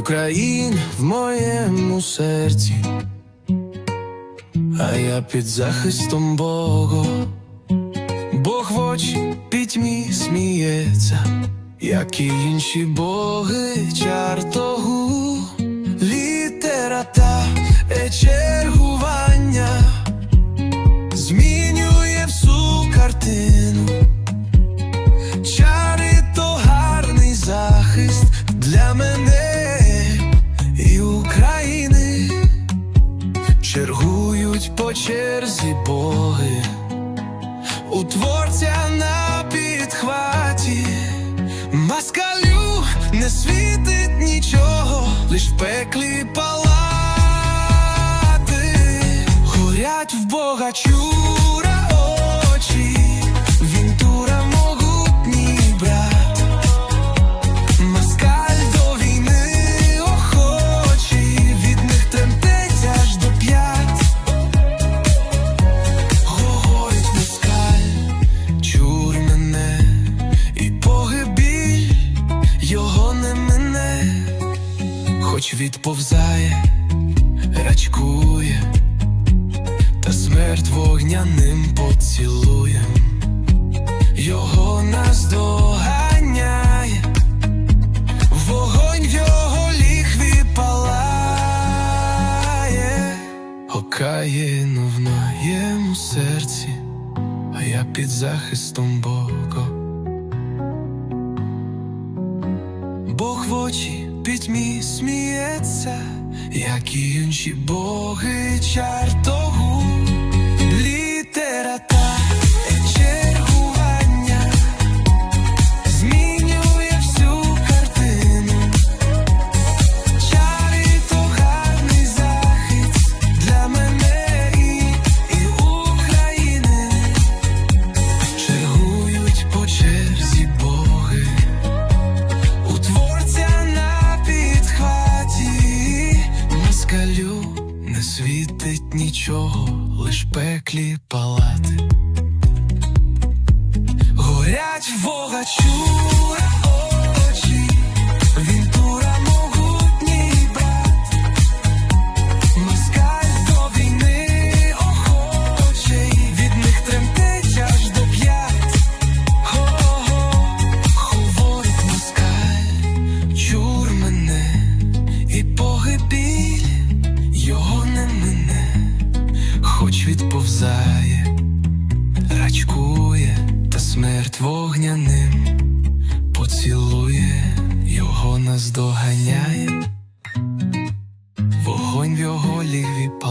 Україн в моєму серці, а я під захистом Бога. Бог в очі пітьмі сміється, як і інші боги чартогу, літера та е чергування змінює всю картину. Чари то гарний захист для мене Чергують по черзі боги, у творця на підхваті, маскалю не світить нічого, лиш в пеклі палати, горять в Бога чура хоч відповзає, рачкує, та смерть вогняним поцілуєм. Його наздоганяє, вогонь в його ліхві палає, Окаїну в моєму серці, а я під захистом Бога. Бог в очі пітьмі сміється, як інші боги чартогу, світить нічого, лиш пеклі палати. Горять в відповзає рачкує та смерть вогняним поцілує, його наздоганяє, вогонь в його ліві палає.